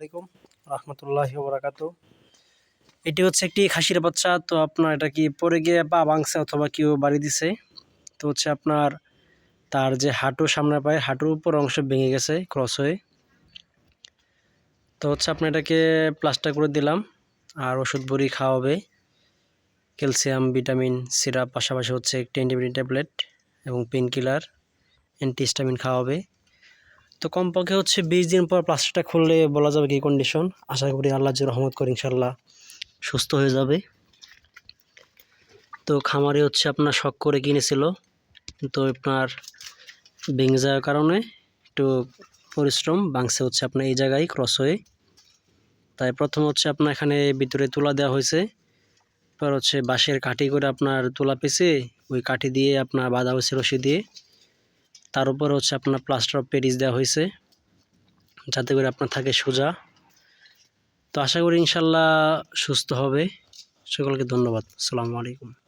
আলাইকুম, রহমতুল্লাহ বরাকাত এটি হচ্ছে একটি খাসির বাচ্চা, তো আপনার এটা কি পরে গিয়ে পা ভাঙছে অথবা কেউ বাড়ি দিছে? তো হচ্ছে আপনার তার যে হাঁটু সামনে পায়, হাঁটুর উপর অংশ ভেঙে গেছে, ক্রস হয়ে। তো হচ্ছে আপনি এটাকে প্লাস্টার করে দিলাম, আর ওষুধ বড়ি খাওয়াবে। ক্যালসিয়াম, ভিটামিন, সিরাপ, পাশাপাশি হচ্ছে একটি অ্যান্টিবায়োটিক ট্যাবলেট এবং পেন কিলার অ্যান্টিস্টামিন খাওয়াবে। তো কমপক্ষে হচ্ছে বিশ দিন পর প্লাস্টারটা খুললে বলা যাবে কি কন্ডিশন আশা করি আল্লাহ রহমত করে ইনশাল্লাহ সুস্থ হয়ে যাবে। তো খামারে হচ্ছে আপনার শখ করে কিনেছিল তো আপনার ভেঙে যাওয়ার কারণে একটু পরিশ্রম বাংছে হচ্ছে আপনার এই জায়গায় ক্রস হয়ে। তাই প্রথম হচ্ছে আপনার এখানে ভিতরে তুলা দেওয়া হয়েছে এবার হচ্ছে বাঁশের কাঠি করে আপনার তুলা পেঁচে ওই কাঠি দিয়ে আপনার বাঁধা হয়েছে রশি দিয়ে। তার উপর হচ্ছে আপনার প্লাস্টার অফ প্যারিস দেওয়া হয়েছে, যাতে করে আপনার থাকে সোজা। তো আশা করি ইনশাল্লাহ সুস্থ হবে। সকলকে ধন্যবাদ। আসসালামু আলাইকুম।